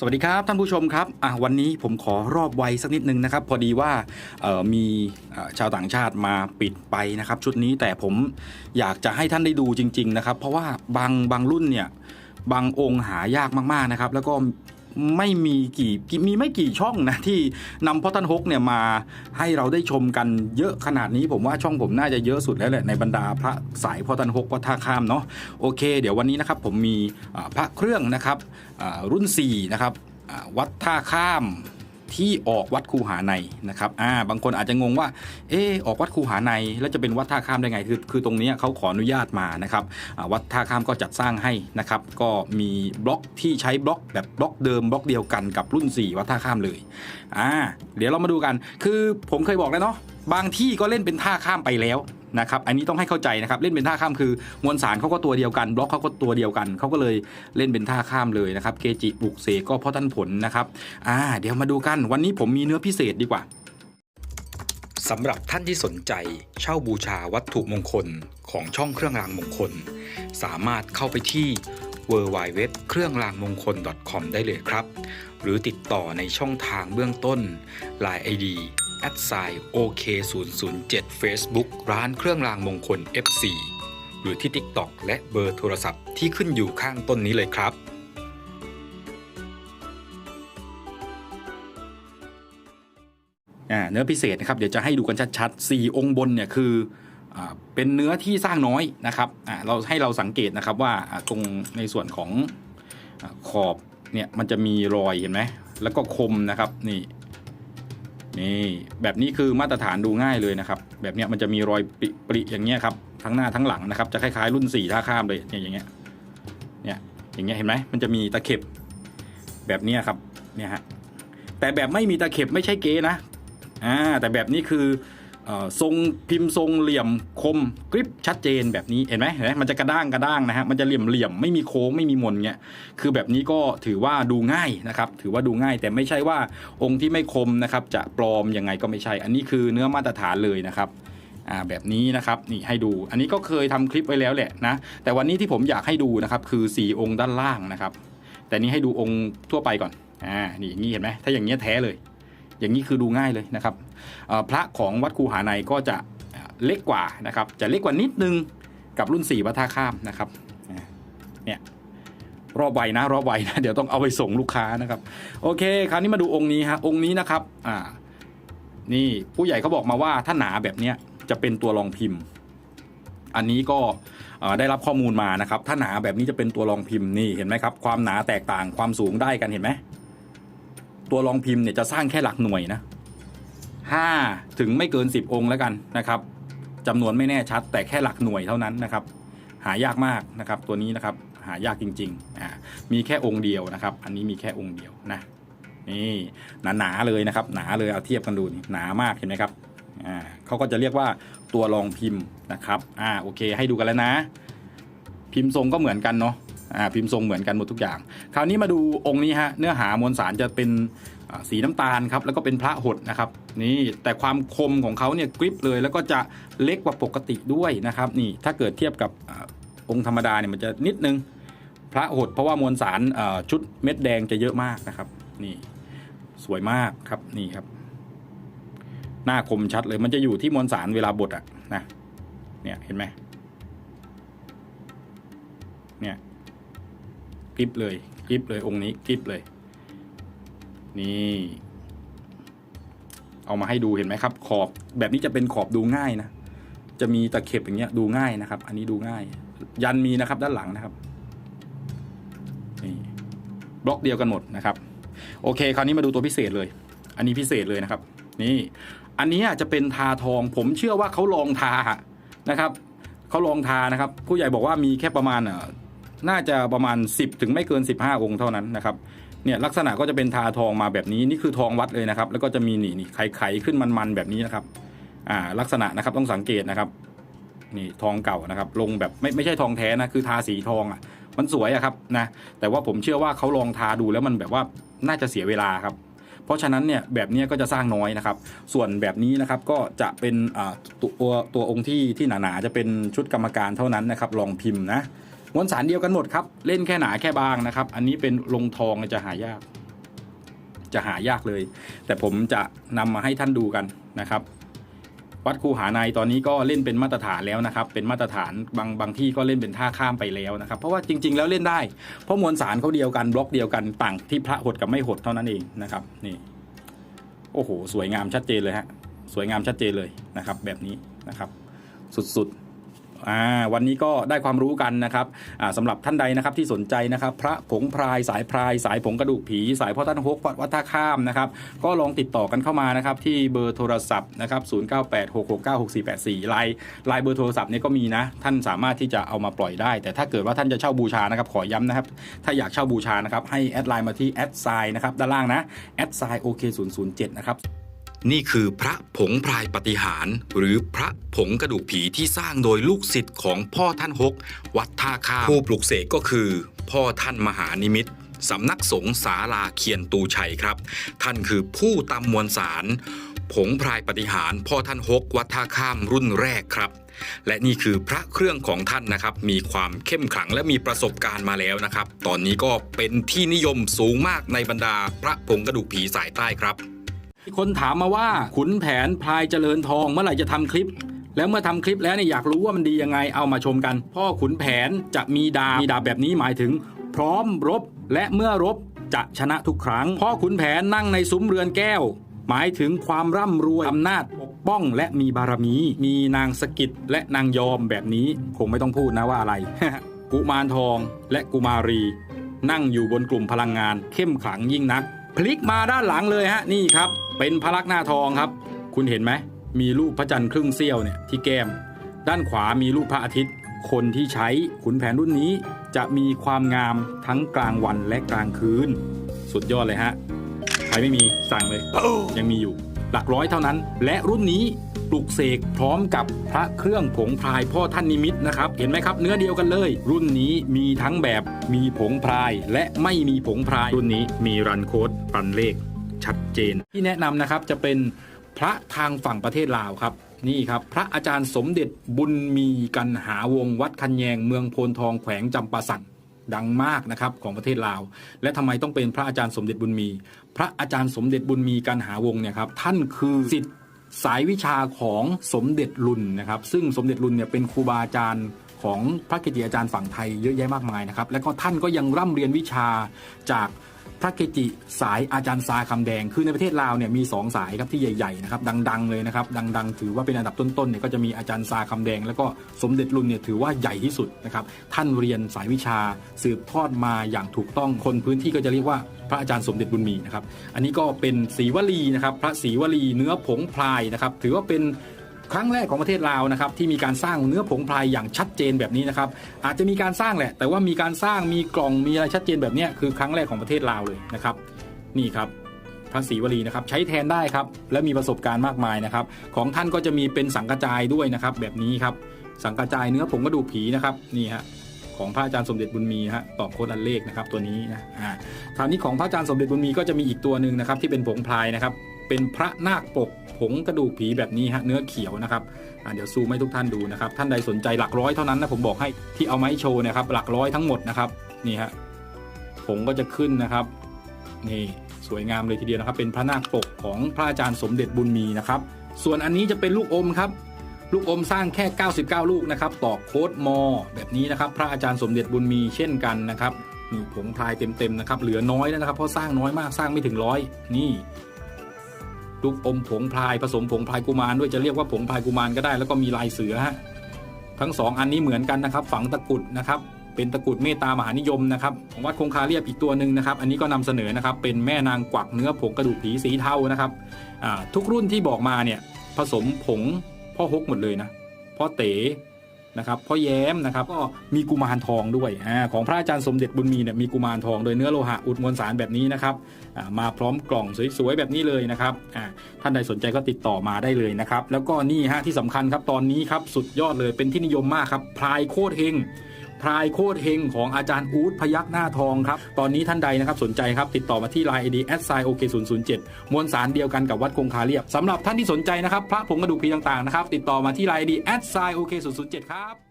สวัสดีครับท่านผู้ชมครับอะวันนี้ผมขอรอบไวสักนิดนึงนะครับ พอดีว่ามีชาวต่างชาติมาปิดไปนะครับ ชุดนี้แต่ผมอยากจะให้ท่านได้ดูจริง ๆ นะครับ เพราะว่าบางบางรุ่นเนี่ยบางองค์หายากมากๆนะครับ แล้วก็ ไม่มีกี่มีไม่กี่ช่องนะที่นำพ่อท่านฮกเนี่ยมาให้เราได้ชมกันเยอะขนาดนี้ผมว่าช่องผมน่าจะเยอะสุดแล้วแหละในบรรดาพระสายพ่อท่านฮกวัดท่าข้ามเนาะโอเค เดี๋ยววันนี้นะครับผมมีพระเครื่องนะครับรุ่น4นะครับวัดท่าข้าม ที่ออกวัดคูหาในนะครับอ่าบางคนอาจจะงงว่า เออออกวัดคูหาในแล้วจะเป็นวัดท่าข้ามได้ไง คือคือตรงนี้เขาขออนุญาตมานะครับอ่าวัดท่าข้ามก็จัดสร้างให้นะครับ ก็มีบล็อกที่ใช้บล็อกแบบบล็อกเดิมบล็อกเดียวกันกับรุ่น 4 วัดท่าข้ามเลยอ่าเดี๋ยวเรามาดูกัน คือผมเคยบอกแล้วเนาะ บางที่ก็เล่นเป็นท่าข้ามไปแล้วนะครับ อันนี้ต้องให้เข้าใจนะครับ เล่นเป็นท่าข้ามคือมวลสารเขาก็ตัวเดียวกัน บล็อกเขาก็ตัวเดียวกัน เขาก็เลยเล่นเป็นท่าข้ามเลยนะครับ เกจิปลุกเสกก็เพราะท่านผลนะครับ อ่า เดี๋ยวมาดูกัน วันนี้ผมมีเนื้อพิเศษดีกว่าสำหรับท่านที่สนใจเช่าบูชาวัตถุมงคลของช่องเครื่องรางมงคล สามารถเข้าไปที่ w w w เครื่องรางมงคล .com ได้เลยครับ หรือติดต่อในช่องทางเบื้องต้น Line ID at s i OK 0 0 7 Facebook ร้านเครื่องรางมงคล FC หรือที่ TikTok และเบอร์โทรศัพท์ที่ขึ้นอยู่ข้างต้นนี้เลยครับ อ่าเนื้อพิเศษนะครับเดี๋ยวจะให้ดูกันชัดๆ 4 องค์บนเนี่ยคืออ่าเป็นเนื้อที่สร้างน้อยนะครับอ่าเราให้เราสังเกตนะครับว่าอ่าตรงในส่วนของอาขอบเนี่ยมันจะมีรอยเห็นไหมแล้วก็คมนะครับนี่ นี่แบบนี้คือมาตรฐานดูง่ายเลยนะครับ แบบเนี้ยมันจะมีรอยปริปริอย่างเงี้ยครับทั้งหน้าทั้งหลังนะครับ จะคล้ายๆรุ่น4ท่าข้ามเลยเนี่ยอย่างเงี้ยเนี่ยอย่างเงี้ยเห็นไหมมันจะมีตะเข็บแบบนี้ครับเนี่ยฮะแต่แบบไม่มีตะเข็บไม่ใช่เก๊นะอ่าแต่แบบนี้คือ ทรงพิมพ์ทรงเหลี่ยมคมกริบชัดเจนแบบนี้เห็นไหมเห็นไหมมันจะกระด้างกระด้างนะฮะมันจะเหลี่ยมเหลี่ยมไม่มีโค้งไม่มีมนเงี้ยคือแบบนี้ก็ถือว่าดูง่ายนะครับถือว่าดูง่ายแต่ไม่ใช่ว่าองค์ที่ไม่คมนะครับจะปลอมยังไงก็ไม่ใช่ อันนี้คือเนื้อมาตรฐานเลยนะครับ่าแบบนี้นะครับนี่ให้ดูอันนี้ก็เคยทำคลิปไว้แล้วแหละนะแต่วันนี้ที่ผมอยากให้ดูนะครับคือ 4 องค์ด้านล่างนะครับ แต่นี้ให้ดูองค์ทั่วไปก่อนอ่านี่อย่างนี้เห็นไหมถ้าอย่างเงี้แท้เลย อย่างนี้คือดูง่ายเลยนะครับพระของวัดคูหาในก็จะเล็กกว่านะครับ จะเล็กกว่านิดนึงกับรุ่น4วัดท่าข้ามนะครับเนี่ยรอบไวนะรอบไวนะเดี๋ยวต้องเอาไปส่งลูกค้านะครับ โอเค คราวนี้มาดูองค์นี้ฮะองค์นี้นะครับอ่านี่ผู้ใหญ่เขาบอกมาว่าถ้าหนาแบบเนี้ยจะเป็นตัวรองพิมพ์ อันนี้ก็ได้รับข้อมูลมานะครับ ถ้าหนาแบบนี้จะเป็นตัวรองพิมพ์นี่เห็นไหมครับ ความหนาแตกต่างความสูงได้กันเห็นไหม ตัวรองพิมพ์เนี่ยจะสร้างแค่หลักหน่วยนะห้าถึงไม่เกินสิบองค์แล้วกันนะครับจำนวนไม่แน่ชัด แต่แค่หลักหน่วยเท่านั้นนะครับ หายากมากนะครับตัวนี้นะครับหายากจริงๆอ่ามีแค่องค์เดียวนะครับ อันนี้มีแค่องค์เดียวนะนี่หนาๆเลยนะครับ หนาเลยเอาเทียบกันดูนี่หนามากเห็นไหมครับอ่าเขาก็จะเรียกว่าตัวรองพิมพ์นะครับอ่าโอเค ให้ดูกันแล้วนะ พิมพ์ทรงก็เหมือนกันเนาะ พิมพ์ทรงเหมือนกันหมดทุกอย่าง คราวนี้มาดูองค์นี้ฮะเนื้อหามวลสารจะเป็นสีน้ำตาลครับแล้วก็เป็นพระหดนะครับนี่แต่ความคมของเขาเนี่ยกริบเลย แล้วก็จะเล็กกว่าปกติด้วยนะครับนี่ถ้าเกิดเทียบกับอองค์ธรรมดาเนี่ยมันจะนิดนึงพระหดเพราะว่ามวลสารชุดเม็ดแดงจะเยอะมากนะครับนี่สวยมากครับนี่ครับ หน้าคมชัดเลยมันจะอยู่ที่มวลสารเวลาบดอะนะเนี่ยเห็นไหม ลิปเลยคลิปเลยองค์นี้คลิปเลย นี่ เอามาให้ดูเห็นไหมครับ ขอบแบบนี้จะเป็นขอบดูง่ายนะจะมีตะเข็บอย่างเงี้ยดูง่ายนะครับ อันนี้ดูง่าย ยันมีนะครับด้านหลังนะครับนี่บล็อกเดียวกันหมดนะครับ โอเค คราวนี้มาดูตัวพิเศษเลย อันนี้พิเศษเลยนะครับ นี่ อันนี้จะเป็นทาทอง ผมเชื่อว่าเขาลองทานะครับเขาลองทานะครับ ผู้ใหญ่บอกว่ามีแค่ประมาณ น่าจะประมาณ 10 ถึงไม่เกิน 15 องค์เท่านั้นนะครับเนี่ยลักษณะก็จะเป็นทาทองมาแบบนี้นี่คือทองวัดเลยนะครับ แล้วก็จะมีนี่นี่ไข่ไข่ขึ้นมันๆแบบนี้นะครับอ่าลักษณะนะครับต้องสังเกตนะครับนี่ทองเก่านะครับ ลงแบบไม่ไม่ใช่ทองแท้นะคือทาสีทองอะ มันสวยอะครับนะแต่ว่าผมเชื่อว่าเขาลองทาดูแล้วมันแบบว่าน่าจะเสียเวลาครับ เพราะฉะนั้นเนี่ยแบบนี้ก็จะสร้างน้อยนะครับ ส่วนแบบนี้นะครับก็จะเป็นอ่าตัวตัวองค์ที่ที่หนาๆจะเป็นชุดกรรมการเท่านั้นนะครับ ลองพิมพ์นะ มวลสารเดียวกันหมดครับ เล่นแค่หนาแค่บางนะครับ อันนี้เป็นลงทองจะหายาก จะหายากเลย แต่ผมจะนำมาให้ท่านดูกันนะครับ วัดคูหาในตอนนี้ก็เล่นเป็นมาตรฐานแล้วนะครับ เป็นมาตรฐานบางบางที่ก็เล่นเป็นท่าข้ามไปแล้วนะครับ เพราะว่าจริง ๆ แล้วเล่นได้ เพราะมวลสารเขาเดียวกันบล็อกเดียวกันต่างที่พระหดกับไม่หดเท่านั้นเองนะครับ นี่ โอ้โห สวยงามชัดเจนเลยฮะสวยงามชัดเจนเลยนะครับ แบบนี้นะครับ สุดๆ อ่าวันนี้ก็ได้ความรู้กันนะครับอ่าสำหรับท่านใดนะครับที่สนใจนะครับ พระผงพรายสายพราย สายผงกระดูกผี สายพ่อท่านฮกวัดท่าข้ามนะครับ ก็ลองติดต่อกันเข้ามานะครับ ที่เบอร์โทรศัพท์นะครับ0986696484ไลน์ไลน์เบอร์โทรศัพท์เนี่ยก็มีนะ ท่านสามารถที่จะเอามาปล่อยได้ แต่ถ้าเกิดว่าท่านจะเช่าบูชานะครับขอย้ำนะครับ ถ้าอยากเช่าบูชานะครับให้แอดไลน์มาที่แอดไซน์นะครับด้านล่างนะแอดไซน์โอเค007นะครับ นี่คือพระผงพรายปฏิหารหรือพระผงกระดูกผีที่สร้างโดยลูกศิษย์ของพ่อท่านฮก วัดท่าข้ามผู้ปลุกเสกก็คือ พ่อท่านมหานิมิตสำนักสงฆ์ศาลาเคียนตูชัยครับ ท่านคือผู้ตำมวลสาร ผงพรายปฏิหารพ่อท่านฮกวัดท่าข้ามรุ่นแรกครับ และนี่คือพระเครื่องของท่านนะครับ มีความเข้มขลังและมีประสบการณ์มาแล้วนะครับ ตอนนี้ก็เป็นที่นิยมสูงมากในบรรดาพระผงกระดูกผีสายใต้ครับ คนถามมาว่าขุนแผนพลายเจริญทองเมื่อไหร่จะทำคลิป แล้วเมื่อทำคลิปแล้วเนี่ยอยากรู้ว่ามันดียังไงเอามาชมกัน พ่อขุนแผนจะมีดาบมีดาบแบบนี้หมายถึง พร้อมรบและเมื่อรบจะชนะทุกครั้ง พ่อขุนแผนนั่งในซุ้มเรือนแก้ว หมายถึงความร่ำรวยอำนาจปกป้องและมีบารมี มีนางสกิดและนางยอมแบบนี้คงไม่ต้องพูดนะว่าอะไร กุมารทองและกุมารี นั่งอยู่บนกลุ่มพลังงานเข้มขลังยิ่งนัก พลิกมาด้านหลังเลยฮะนี่ครับ เป็นพระลักษณ์หน้าทองครับ คุณเห็นไหม มีรูปพระจันทร์ครึ่งเสี้ยวเนี่ยที่แก้ม ด้านขวามีรูปพระอาทิตย์ คนที่ใช้ขุนแผนรุ่นนี้ จะมีความงามทั้งกลางวันและกลางคืน สุดยอดเลยฮะ ใครไม่มีสั่งเลย ยังมีอยู่ หลักร้อยเท่านั้น และรุ่นนี้ปลุกเสกพร้อมกับพระเครื่องผงพรายพ่อท่านนิมิตนะครับ เห็นไหมครับ เนื้อเดียวกันเลย รุ่นนี้มีทั้งแบบมีผงพรายและไม่มีผงพรายรุ่นนี้มีรันโค้ดรันเลข ชัดเจน ที่แนะนำนะครับจะเป็นพระทางฝั่งประเทศลาวครับนี่ครับ พระอาจารย์สมเด็จบุญมีกันหาวงวัดคันแยงเมืองโพนทองแขวงจำปาสักดังมากนะครับของประเทศลาว และทำไมต้องเป็นพระอาจารย์สมเด็จบุญมี พระอาจารย์สมเด็จบุญมีกันหาวงเนี่ยครับท่านคือสิทธิ์สายวิชาของสมเด็จลุนนะครับซึ่งสมเด็จลุนเนี่ยเป็นครูบาอาจารย์ของพระเกจิอาจารย์ฝั่งไทยเยอะแยะมากมายนะครับและก็ท่านก็ยังร่ำเรียนวิชาจาก พระเกจิสายอาจารย์ซาคำแดง คือในประเทศลาวเนี่ยมีสองสายครับที่ใหญ่ๆนะครับดัง ๆ เลยนะครับดัง ๆ ถือว่าเป็นอันดับต้นๆเนี่ยก็จะมีอาจารย์ซาคำแดง แล้วก็สมเด็จลุนเนี่ยถือว่าใหญ่ที่สุดนะครับท่านเรียนสายวิชาสืบทอดมาอย่างถูกต้องคนพื้นที่ก็จะเรียกว่าพระอาจารย์สมเด็จบุญมีนะครับอันนี้ก็เป็นศรีวลีนะครับพระศรีวลีเนื้อผงพลายนะครับถือว่าเป็น ครั้งแรกของประเทศลาวนะครับที่มีการสร้างเนื้อผงพลายอย่างชัดเจนแบบนี้นะครับอาจจะมีการสร้างแหละ แต่ว่ามีการสร้างมีกล่องมีอะไรชัดเจนแบบเนี้ยคือครั้งแรกของประเทศลาวเลยนะครับ นี่ครับพระศรีวลีนะครับใช้แทนได้ครับและมีประสบการณ์มากมายนะครับ ของท่านก็จะมีเป็นสังกระจายด้วยนะครับ แบบนี้ครับสังกระจายเนื้อผงกระดูกผีนะครับนี่ฮะของพระอาจารย์สมเด็จบุญมีฮะตอบโค้ดอันเลขนะครับตัวนี้นะอ่าคราวนี้ของพระอาจารย์สมเด็จบุญมีก็จะมีอีกตัวหนึ่งนะครับที่เป็นผงพลายนะครับ เป็นพระนาคปกผงกระดูกผีแบบนี้ฮะเนื้อเขียวนะครับเดี๋ยวซูมให้ทุกท่านดูนะครับ ท่านใดสนใจหลักร้อยเท่านั้นนะผมบอกให้ที่เอาไม้โชว์นะครับ หลักร้อยทั้งหมดนะครับนี่ฮะผงก็จะขึ้นนะครับนี่สวยงามเลยทีเดียวนะครับ เป็นพระนาคปกของพระอาจารย์สมเด็จบุญมีนะครับ ส่วนอันนี้จะเป็นลูกอมครับลูกอมสร้างแค่ 99 ลูกนะครับต่อโค้ดมอ แบบนี้นะครับ พระอาจารย์สมเด็จบุญมีเช่นกันนะครับนี่ผงพลายเต็มๆนะครับ เหลือน้อยแล้วนะครับ เพราะสร้างน้อยมากสร้างไม่ถึงร้อยนี่ ลูกอมผงพลายผสมผงพลายกุมารด้วยจะเรียกว่าผงพลายกุมารก็ได้ แล้วก็มีลายเสือฮะทั้งสองอันนี้เหมือนกันนะครับ ฝังตะกุดนะครับเป็นตะกุดเมตตามหานิยมนะครับของวัดคงคาเรียบอีกตัวหนึ่งนะครับ อันนี้ก็นำเสนอนะครับ เป็นแม่นางกวักเนื้อผงกระดูกผีสีเทานะครับทุกรุ่นที่บอกมาเนี่ยผสมผงพ่อฮกหมดเลยนะพ่อเต๋ นะครับพ่อแย้มนะครับก็มีกุมารทองด้วยอของพระอาจารย์สมเด็จบุญมีเนี่ยมีกุมารทองโดยเนื้อโลหะอุดมวลสารแบบนี้นะครับมาพร้อมกล่องสวยๆแบบนี้เลยนะครับท่านใดสนใจก็ติดต่อมาได้เลยนะครับ แล้วก็นี่ฮะที่สำคัญครับตอนนี้ครับสุดยอดเลยเป็นที่นิยมมากครับพลายโคตรเฮง พรายโคตรเฮงของอาจารย์อู๊ดพยักหน้าทองครับ ตอนนี้ท่านใดนะครับสนใจครับ ติดต่อมาที่ไลน์ ID s i o k 0 0 7มวลสารเดียวกันกับวัดคงคาเรียบสำหรับท่านที่สนใจนะครับพระผงกระดูกพีต่างๆนะครับติดต่อมาที่ไลน์ ID s i o k 0 0 7ครับ